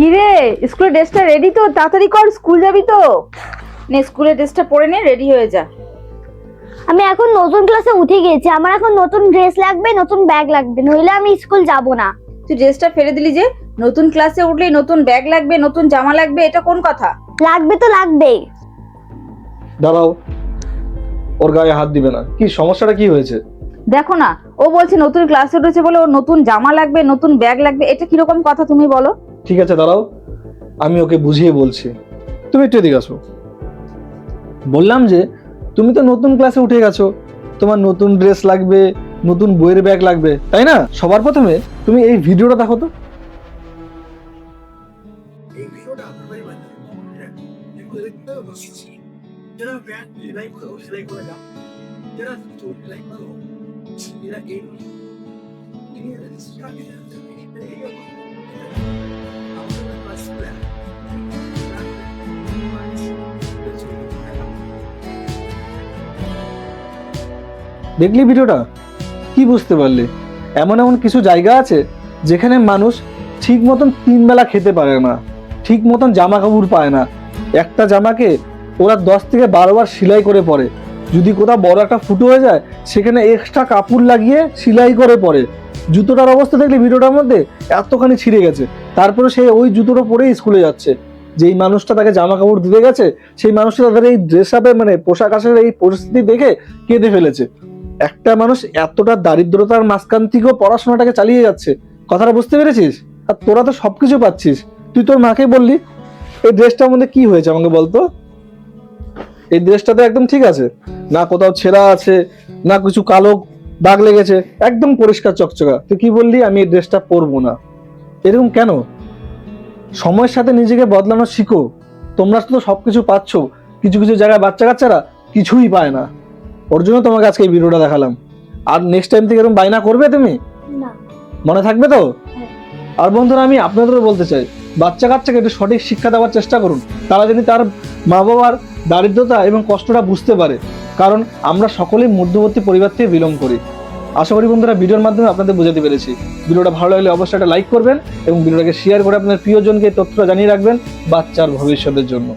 কি রে স্কুলের ড্রেসটা রেডি তো? তাড়াতাড়ি কর স্কুল যাবি তো। নে স্কুলের ড্রেসটা পরে নে রেডি হয়ে যা। আমি এখন নতুন ক্লাসে উঠে গেছি। আমার এখন নতুন ড্রেস লাগবে নতুন ব্যাগ লাগবে। নইলে আমি স্কুল যাব না। তুই ড্রেসটা ফেলে দিলি যে নতুন ক্লাসে উঠলেই নতুন ব্যাগ লাগবে নতুন জামা লাগবে এটা কোন কথা? লাগবে তো লাগবেই। দাঁড়াও। ওর গায়ে হাত দিবে না। কি সমস্যাটা কি হয়েছে? দেখো না ও বলছে নতুন ক্লাসে উঠেছে বলে ওর নতুন জামা লাগবে নতুন ব্যাগ লাগবে এটা কীরকম কথা তুমি বলো? ঠিক আছে, দাঁড়াও। আমি ওকে বুঝিয়ে বলছি। তুমি একটু এদিকে আসো। বললাম যে, তুমি তো নতুন ক্লাসে উঠে গেছো। তোমার নতুন ড্রেস লাগবে, নতুন বইয়ের ব্যাগ লাগবে, তাই না? সবার প্রথমে তুমি এই ভিডিওটা দেখো তো। দেখলি ভিডিওটা? কি বুঝতে পারলে? এমন এমন কিছু জায়গা আছে যেখানে মানুষ ঠিক মতন তিন বেলা খেতে পারে না, ঠিক মতন জামা কাপড় পায় না। একটা জামাকে ওরা দশ থেকে বারো বার সেলাই করে পরে। যদি কোথাও বড় একটা ফুটো হয়ে যায়, সেখানে এক্সট্রা কাপড় লাগিয়ে সেলাই করে পরে। জুতোটার অবস্থা দেখলে ভিডিওটার মধ্যে? এতখানি ছিঁড়ে গেছে। তারপরে সে ওই জুতোটা পরেই স্কুলে যাচ্ছে। যেই মানুষটা তাকে জামা কাপড় দিতে গেছে, সেই মানুষটা তাদের এই ড্রেস আপে মানে পোশাক আশাকের এই পরিস্থিতি দেখে কেঁদে ফেলেছে। একটা মানুষ এতটা দারিদ্রতার মাঝখান থেকেও পড়াশোনাটাকে চালিয়ে যাচ্ছে। কথাটা বুঝতে পেরেছিস? আর তোরা তো সবকিছু পাচ্ছিস। তুই তোর মাকে বললি, এই ড্রেসটার মধ্যে কি হয়েছে আমাকে বলতো এই ড্রেসটা তো একদম ঠিক আছে। না কোথাও ছেঁড়া আছে, না কিছু কালো দাগ লেগেছে, একদম পরিষ্কার চকচকা। তুই কি বললি, আমি এই ড্রেসটা পরবো না। এরকম কেন? সময়ের সাথে নিজেকে বদলানো শিখো। তোমরা তো সবকিছু পাচ্ছ। কিছু কিছু জায়গায় বাচ্চা কাচ্চারা কিছুই পায় না। ওর জন্য তোমাকে আজকে এই ভিডিওটা দেখালাম। আর নেক্সট টাইম থেকে এরকম বায়না করবে তুমি? না। মনে থাকবে তো? আর বন্ধুরা আমি আপনাদেরও বলতে চাই বাচ্চা কাচ্চাকে একটু সঠিক শিক্ষা দেওয়ার চেষ্টা করুন। তারা যদি তার মা বাবার দারিদ্রতা এবং কষ্টটা বুঝতে পারে কারণ আমরা সকলেই মধ্যবর্তী পরিবার থেকে বিলং করি। আশা করি বন্ধুরা ভিডিওর মাধ্যমে আপনাদের বোঝাতে পেরেছি। ভিডিওটা ভালো লাগলে অবশ্যই একটা লাইক করবেন এবং ভিডিওটাকে শেয়ার করে আপনার প্রিয়জনকে তথ্যটা জানিয়ে রাখবেন বাচ্চার ভবিষ্যতের জন্য।